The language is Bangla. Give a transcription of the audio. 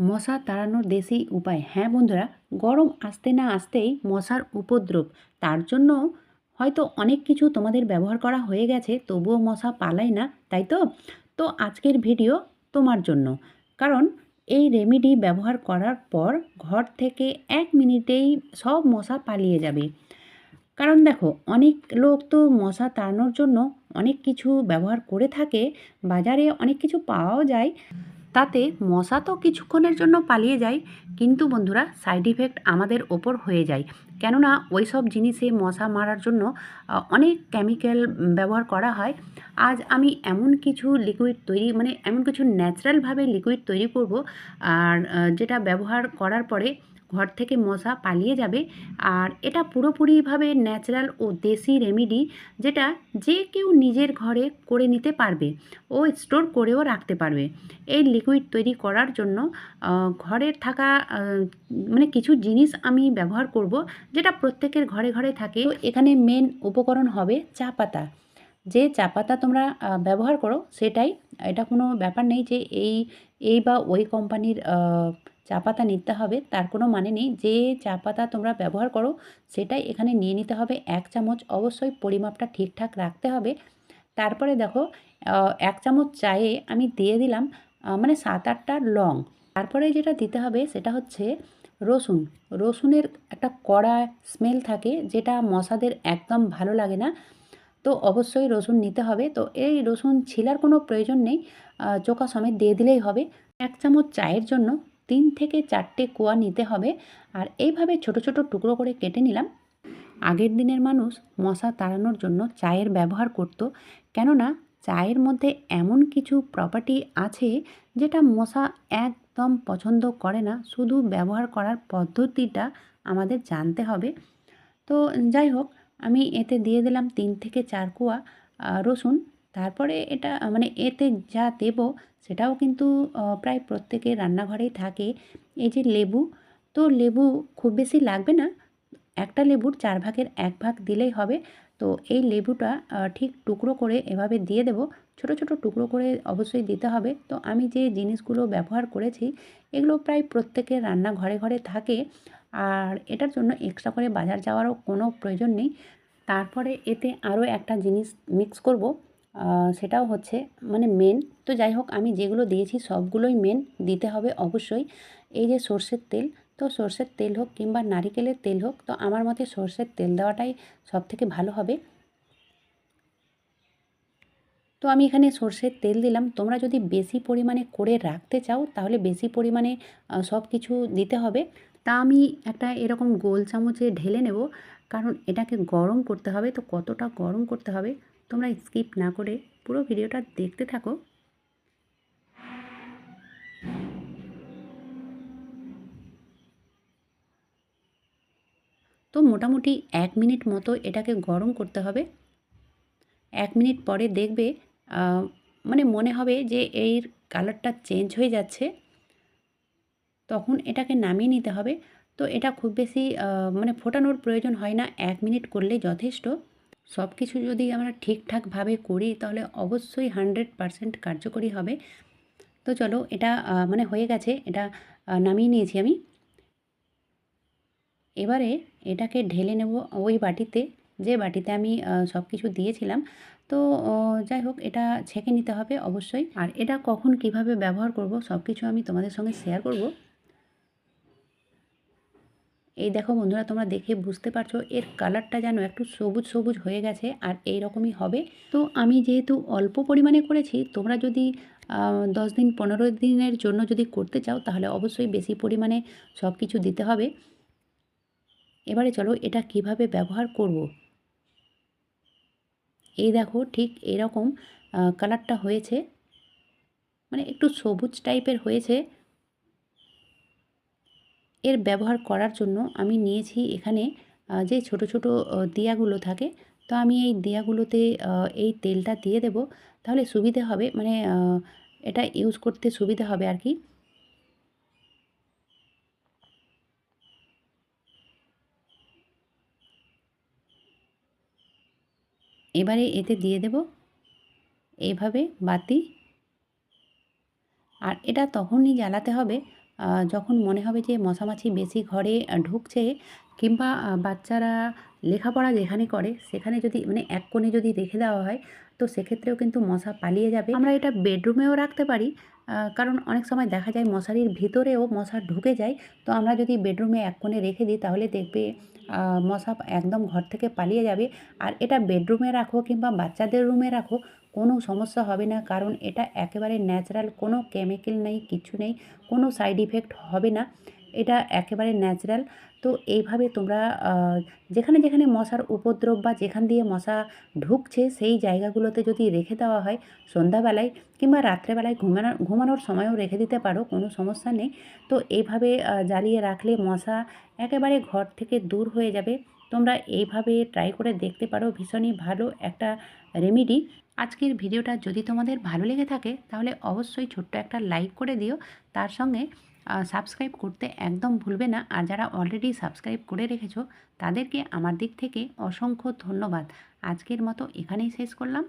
মশা তাড়ানোর দেশি উপায়। হ্যাঁ বন্ধুরা, গরম আসতে না আসতেই মশার উপদ্রব। তার জন্য হয়তো অনেক কিছু তোমাদের ব্যবহার করা হয়ে গেছে, তবুও মশা পালায় না, তাই তো? তো আজকের ভিডিও তোমার জন্য। কারণ এই রেমেডি ব্যবহার করার পর ঘর থেকে এক মিনিটেই সব মশা পালিয়ে যাবে। কারণ দেখো, অনেক লোক তো মশা তাড়ানোর জন্য অনেক কিছু ব্যবহার করে থাকে, বাজারে অনেক কিছু পাওয়াও যায়। তাতে মশা তো কিছুক্ষণের জন্য পালিয়ে যায়, কিন্তু বন্ধুরা সাইড ইফেক্ট আমাদের ওপর হয়ে যায়। কেননা ওই সব জিনিসে মশা মারার জন্য অনেক কেমিক্যাল ব্যবহার করা হয়। আজ আমি এমন কিছু লিকুইড তৈরি মানে এমন কিছু ন্যাচারালভাবে লিকুইড তৈরি করব, আর যেটা ব্যবহার করার পরে ঘর থেকে মশা পালিয়ে যাবে। আর এটা পুরোপুরিভাবে ন্যাচারাল ও দেশি রেমিডি যেটা যে কেউ নিজের ঘরে করে নিতে পারবে ও স্টোর করেও রাখতে পারবে। এই লিকুইড তৈরি করার জন্য ঘরের থাকা মানে কিছু জিনিস আমি ব্যবহার করব যেটা প্রত্যেকের ঘরে ঘরে থাকে। এখানে মেন উপকরণ হবে চা পাতা। যে চা পাতা তোমরা ব্যবহার করো সেটাই, এটা কোনো ব্যাপার নেই যে এই এই বা ওই কোম্পানির চা পাতা নিতে হবে, তার কোনো মানে নেই। যে চা পাতা তোমরা ব্যবহার করো, সেটাই এখানে নিয়ে নিতে হবে। এক চামচ অবশ্যই পরিমাপটা ঠিকঠাক রাখতে হবে। তারপরে দেখো এক চামচ চায়ে আমি দিয়ে দিলাম মানে সাত আটটা লং। তারপরে যেটা দিতে হবে, সেটা হচ্ছে রসুন। রসুনের একটা কড়া স্মেল থাকে, যেটা মশাদের একদম ভালো লাগে না। তো অবশ্যই রসুন নিতে হবে। তো এই রসুন ছিলার কোনো প্রয়োজন নেই চোখা সমেত দিয়ে দিলেই হবে। এক চামচ চায়ের জন্য তিন থেকে চারটে কোয়া নিতে হবে। আর এইভাবে ছোট ছোট টুকরো করে কেটে নিলাম। আগের দিনের মানুষ মশা তাড়ানোর জন্য চায়ের ব্যবহার করত। কেননা চায়ের মধ্যে এমন কিছু প্রপার্টি আছে যেটা মশা একদম পছন্দ করে না। শুধু ব্যবহার করার পদ্ধতিটা আমাদের জানতে হবে। তো যাই হোক, আমি এতে দিয়ে দিলাম তিন থেকে চার কোয়া রসুন। তারপরে এটা মানে এতে যা দেব সেটাও কিন্তু প্রায় প্রত্যেকের রান্নাঘরেই থাকে। এই যে লেবু, তো লেবু খুব বেশি লাগবে না। একটা লেবুর চার ভাগের এক ভাগ দিলেই হবে। তো এই লেবুটা ঠিক টুকরো করে এভাবে দিয়ে দেব। ছোট ছোট টুকরো করে অবশ্যই দিতে হবে। তো আমি যে জিনিসগুলো ব্যবহার করেছি, এগুলো প্রায় প্রত্যেকের রান্না ঘরে ঘরে থাকে। আর এটার জন্য এক্সট্রা করে বাজার যাওয়ারও কোনো প্রয়োজন নেই। তারপরে এতে আরও একটা জিনিস মিক্স করব। সেটাও হচ্ছে মানে মেন তো যাই হোক, আমি যেগুলো দিয়েছি সবগুলোই মেন দিতে হবে অবশ্যই। এই যে সর্ষের তেল, তো সর্ষের তেল হোক কিংবা নারিকেলের তেল হোক, তো আমার মতে সর্ষের তেল দেওয়াটাই সব থেকে ভালো হবে। তো আমি এখানে সর্ষের তেল দিলাম। তোমরা যদি বেশি পরিমাণে করে রাখতে চাও, তাহলে বেশি পরিমাণে সব কিছু দিতে হবে। তা আমি একটা এরকম গোল চামচে ঢেলে নেব। কারণ এটাকে গরম করতে হবে, তো কতটা গরম করতে হবে তোমরা স্কিপ না করে পুরো ভিডিওটা দেখতে থাকো। তো মোটামুটি এক মিনিট মতো এটাকে গরম করতে হবে। এক মিনিট পরে দেখবে মানে মনে হবে যে এর কালারটা চেঞ্জ হয়ে যাচ্ছে। তখন এটাকে নামিয়ে নিতে হবে। তো এটা খুব বেশি মানে ফোটানোর প্রয়োজন হয় না, এক মিনিট করলেই যথেষ্ট। সব কিছু যদি আমরা ঠিকঠাকভাবে করি, তাহলে অবশ্যই হান্ড্রেড পারসেন্ট কার্যকরী হবে। তো চলো, এটা মানে হয়ে গেছে, এটা নামিয়ে নিয়েছি আমি। এবারে এটাকে ঢেলে নেব ওই বাটিতে, যে বাটিতে আমি সব কিছু দিয়েছিলাম। তো যাই হোক, এটা ছেঁকে নিতে হবে অবশ্যই। আর এটা কখন কীভাবে ব্যবহার করব সব কিছু আমি তোমাদের সঙ্গে শেয়ার করব। এই দেখো বন্ধুরা, তোমরা দেখে বুঝতে পারছ এর কালারটা যেন একটু সবুজ সবুজ হয়ে গেছে আর এই রকমই হবে। তো আমি যেহেতু অল্প পরিমাণে করেছি, তোমরা যদি দশ দিন, পনেরো দিনের জন্য যদি করতে চাও, তাহলে অবশ্যই বেশি পরিমাণে সব কিছু দিতে হবে। এবারে চলো এটা কীভাবে ব্যবহার করব। এই দেখো ঠিক এরকম কালারটা হয়েছে মানে একটু সবুজ টাইপের হয়েছে। এর ব্যবহার করার জন্য আমি নিয়েছি এখানে যে ছোট ছোট দিয়াগুলো থাকে। তো আমি এই দিয়াগুলোতে এই তেলটা দিয়ে দেব। তাহলে সুবিধে হবে মানে এটা ইউজ করতে সুবিধা হবে আর কি। এবারে এতে দিয়ে দেব এইভাবে বাতি। আর এটা তখনই জ্বালাতে হবে যখন মনে হবে যে মশামাছি বেশি ঘরে ঢুকছে কিংবা বাচ্চারা লেখাপড়া যেখানে করে, সেখানে যদি মানে এক কোণে যদি রেখে দেওয়া হয়, তো সেক্ষেত্রেও কিন্তু মশা পালিয়ে যাবে। আমরা এটা বেডরুমেও রাখতে পারি কারণ অনেক সময় দেখা যায় মশারির ভিতরেও মশা ঢুকে যায়। তো আমরা যদি বেডরুমে এক কোণে রেখে দিই, তাহলে দেখবে মশা একদম ঘর থেকে পালিয়ে যাবে। আর এটা বেডরুমে রাখো কিংবা বাচ্চাদের রুমে রাখো কোনো সমস্যা হবে না, কারণ এটা একেবারে ন্যাচারাল কোনো কেমিক্যাল নেই, কিছু নেই, কোনো সাইড ইফেক্ট হবে না। এটা একেবারে ন্যাচারাল তো এইভাবে তোমরা যেখানে যেখানে মশার উপদ্রব বা যেখান দিয়ে মশা ঢুকছে, সেই জায়গাগুলোতে যদি রেখে দেওয়া হয় সন্ধ্যাবেলায় কিংবা রাত্রেবেলায় ঘুমানো ঘুমানোর সময়ও রেখে দিতে পারো, কোনো সমস্যা নেই। তো এইভাবে জ্বালিয়ে রাখলে মশা একেবারে ঘর থেকে দূর হয়ে যাবে। তোমরা এইভাবে ট্রাই করে দেখতে পারো, ভীষণই ভালো একটা রেমিডি আজকের ভিডিওটা যদি তোমাদের ভালো লেগে থাকে, তাহলে অবশ্যই ছোট্ট একটা লাইক করে দিও। তার সঙ্গে সাবস্ক্রাইব করতে একদম ভুলবে না। আর যারা অলরেডি সাবস্ক্রাইব করে রেখেছ, তাদেরকে আমার দিক থেকে অসংখ্য ধন্যবাদ। আজকের মতো এখানেই শেষ করলাম।